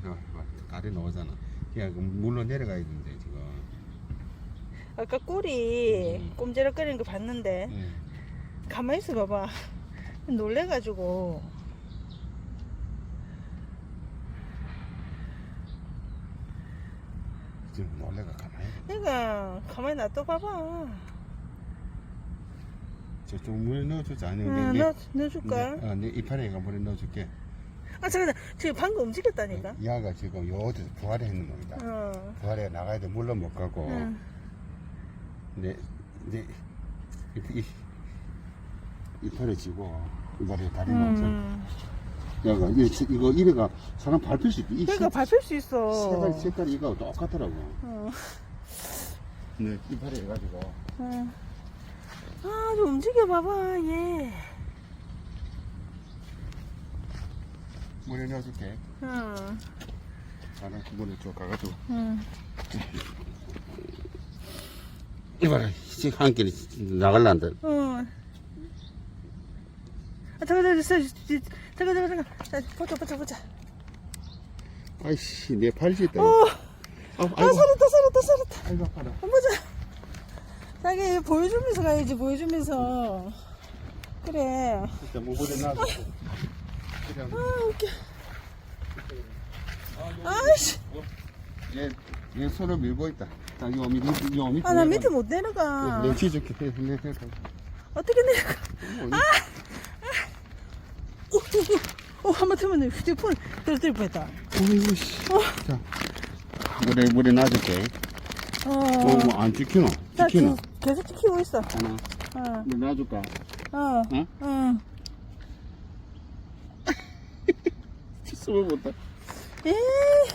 그래서 다리 나오잖아. 그냥 그 물로 내려가야 되는데 지금. 아까 꿀이 음. 꼼지락거리는 거 봤는데 예. 가만히 있어 봐봐 놀래가지고 지금 놀래가 가만히. 내가 가만히 놔둬 봐봐 저쪽 물에 넣어주자. 아니, 응, 내, 넣, 넣어줄까? 내, 어, 내 이파리가 물에 넣어줄게. 아 잠깐만 지금 방금 움직였다니까 야가 지금 요 어디서 부활해 있는 겁니다. 어. 부활해 나가야 돼. 물로 못 가고. 응. 내, 내, 이, 이, 이파리 지고, 이파리 다리 나오죠. 음. 야가, 이, 이거, 이래가 사람 밟힐 수 있고, 이 그러니까 밟힐 수 있어 색깔, 색깔이 이거 똑같더라고. 어. 네, 이파리 해가지고. 어. 아, 좀 움직여 봐봐, 얘. 물에 넣어줄게. 응, 사람 물에 쭉 가가지고. 응. 이봐라, 지금 한 길이 나갈란다. 어. 아, 잠깐, 잠깐, 잠깐, 잠깐, 잠깐, 보자, 보자, 보자. 아이씨, 내 팔이 있다. 어, 아, 아, 살았다, 살았다, 살았다. 아이고, 아파라. 한번 보자. 자기 보여주면서 가야지, 보여주면서. 그래. 진짜. 그냥, 아, 웃겨. 아이씨. 얘, 얘 손을 밀고 있다. 자, 요 밑에, 요 밑에. 아, 나 밑에 못 내려가. 내 치줄게. 내, 내, 내. 어떻게 내려가? 아! 오, 오, 오, 하마터면 휴대폰 떨어뜨릴 뻔했다. 어이구, 씨. 자, 물에, 물에 놔줄게. 어. 어, 뭐안 찍히노? 나 찍히노? 지- 계속 지키고 있어. 하나, 어, 물 놔줄까? 어, 응? 어. 숨을 못해.